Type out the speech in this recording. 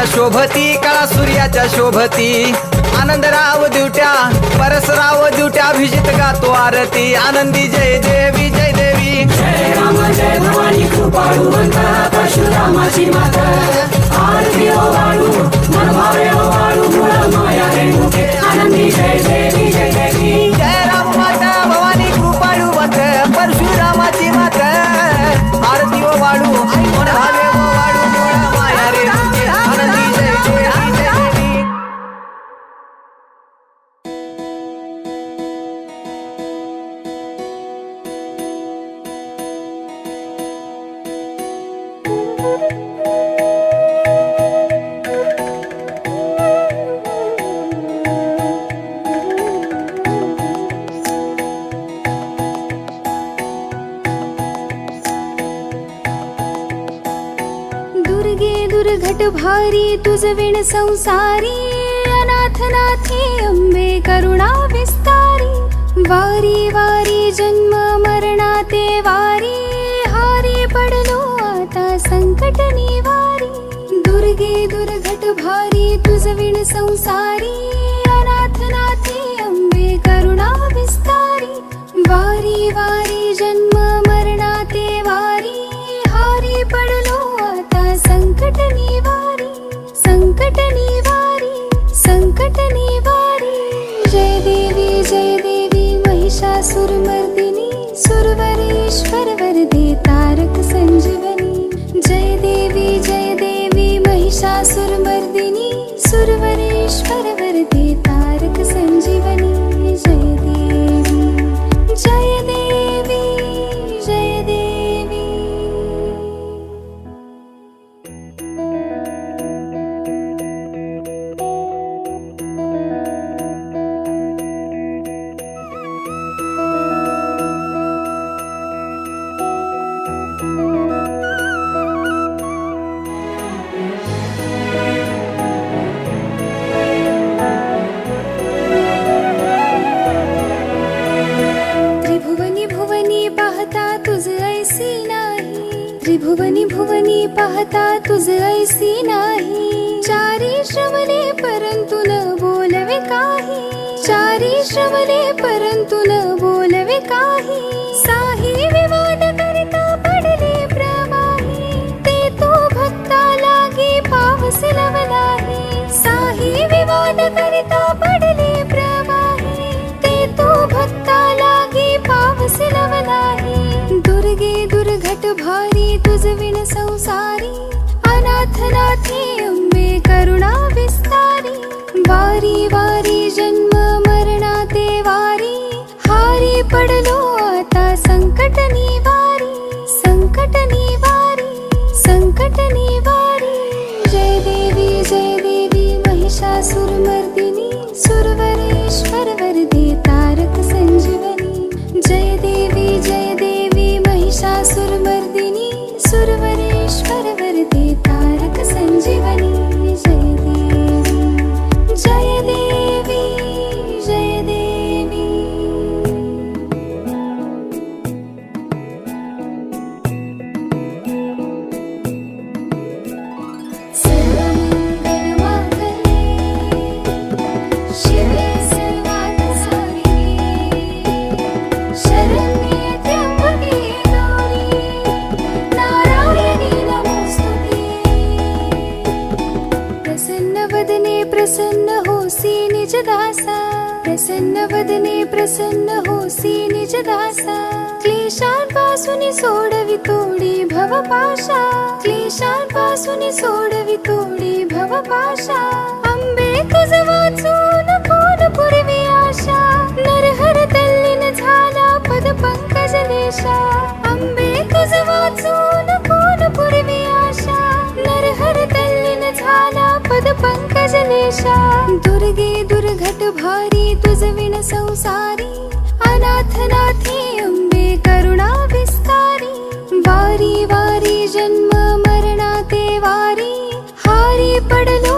सूर्याच्या शोभती कळा सूर्याच्या शोभती. आनंदराव दिवट्या परसराव दिवट्या अभिजित गातो आरती. आनंदी जय देवी जय देवी. जय राम जय भवानी कृपाळूवंत परशुरामाची माता. आरती ओ वाळू मनभावे ओ वाळू माया रेणुके दुर्घट भारी तुझ विण संसारी अनाथनाथी अंबे करुणा विस्तारी वारी वारी जन्म मरणाते वारी हारी पडलो आता संकट निवारी. दुर्गे दुर्घट भारी तुझ विण संसारी சுரும்ப त्रिभुवनी भुवनी पाहता तुझ ऐसी नाही. चारी श्रवणे परंतु न बोलवे काही. चारी श्रवणे परंतु न बोलवे काही. साही विवाद तुझविण संसारी अनाथनाथी अम्बे करुणा विस्तारी वारी वारी प्रसन्न होसि निज दासा प्रसन्न वदने प्रसन्न होसि निज दासा। क्लेशापासून सोडवि तोडे भव पाशा क्लेशापासून सोडवि तोडे भव पाशा। अम्बे तुझ आधारी तुझविण संसारी अनाथ नाथी अंबे करुणा विस्तारी वारी वारी जन्म मरणा ते वारी हारी पडलो